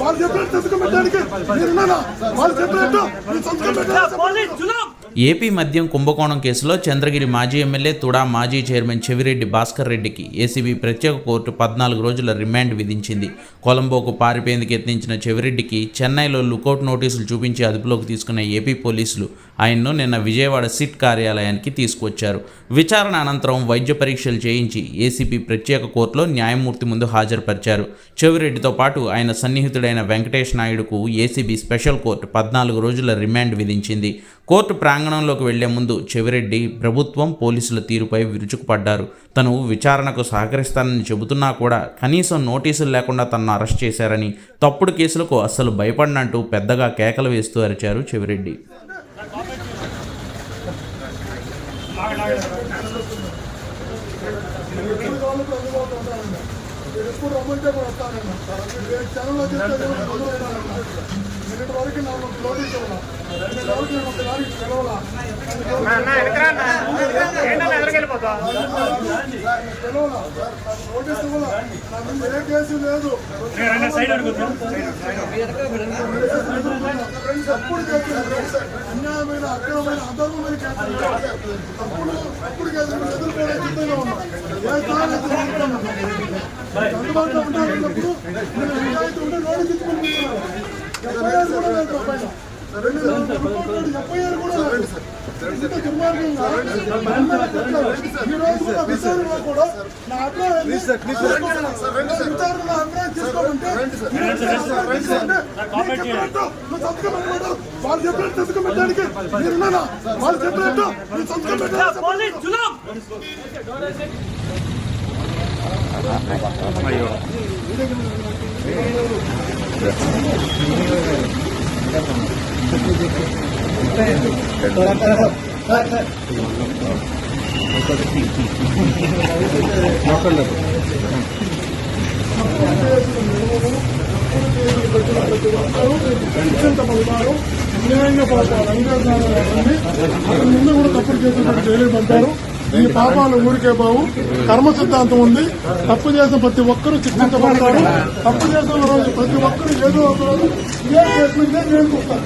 వాళ్ళు చెప్పినట్టు సంతకం పెట్టడానికి మీరు? వాళ్ళు చెప్పినట్టు సంతకం పెట్టాలి ఏపీ మద్యం కుంభకోణం కేసులో చంద్రగిరి మాజీ ఎమ్మెల్యే తుడా మాజీ చైర్మన్ చెవిరెడ్డి భాస్కర్ రెడ్డికి ఏసీబీ ప్రత్యేక కోర్టు పద్నాలుగు రోజుల రిమాండ్ విధించింది. కొలంబోకు పారిపోయేందుకు యత్నించిన చెవిరెడ్డికి చెన్నైలో లుకౌట్ నోటీసులు చూపించి అదుపులోకి తీసుకున్న ఏపీ పోలీసులు ఆయన్ను నిన్న విజయవాడ సిట్ కార్యాలయానికి తీసుకొచ్చారు. విచారణ అనంతరం వైద్య పరీక్షలు చేయించి ఏసీబీ ప్రత్యేక కోర్టులో న్యాయమూర్తి ముందు హాజరుపరిచారు. చెవిరెడ్డితో పాటు ఆయన సన్నిహితుడైన వెంకటేష్ నాయుడుకు ఏసీబీ స్పెషల్ కోర్టు పద్నాలుగు రోజుల రిమాండ్ విధించింది. కోర్టు ప్రాంగణంలోకి వెళ్ళే ముందు చెవిరెడ్డి ప్రభుత్వం పోలీసుల తీరుపై విరుచుకుపడ్డారు. తను విచారణకు సహకరిస్తానని చెబుతున్నా కూడా కనీసం నోటీసులు లేకుండా తనను అరెస్ట్ చేశారని తప్పుడు కేసులకు అస్సలు భయపడినంటూ పెద్దగా కేకలు వేస్తూ అరిచారు చెవిరెడ్డి. మీరు ఎప్పుడు రమ్మంటే కూడా వస్తానన్నా ఛానల్లో చెప్తే నిన్నటి వరకు నాకు నోటీస్ ఇవ్వాలా నిన్నటి ఒక దానికి నోటీస్ ఇవ్వాలా ఏ కేసు లేదు తప్పుడు కేసులు అన్యాయమైన అక్రమమైన అధర్మమైన కేసులు తప్పుడు తప్పుడు కేసులు సిద్ధంగా ఉన్నాం ఏ అందుబాటులో ఉండాలన్నప్పుడు నేను నిజాయితీ ఉంటే నోటీస్ ఇచ్చుకుంటున్నాను ఎఫ్ఐఆర్ కూడా లేదు తప్పైనా రెండు నాలుగు రిపోర్టులు ఎఫ్ఐఆర్ కూడా లేదు ఇంత దుర్మార్గంగా ఈ రోజు కూడా విచారణలో కూడా నా అభిప్రాయాన్ని విచారణ అభిప్రాయం చేసుకోమంటే. నువ్వు సంతకం. వాళ్ళు చెప్పినట్టు సంతకం పెట్టడానికి మీరు ఉన్నారా? వాళ్ళు చెప్పినట్టు నువ్వు సంతకం పెట్టాలి అన్యాయంగా పడతారు అంగీకారాలు ముందు కూడా తప్పుడు చేసినట్టు పెట్టి జైలు పంపారు. ఈ పాపాలు ఊరికే బావు. కర్మ సిద్ధాంతం ఉంది. తప్పు చేసిన ప్రతి ఒక్కరూ శిక్షించబడతారు. తప్పు చేసిన రోజు ప్రతి ఒక్కరూ ఏదో ఒక రోజు ఏం కేసు ఇదే నేర్చుకుంటారు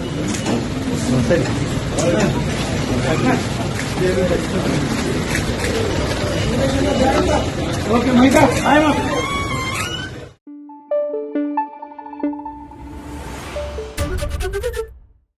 ఓకే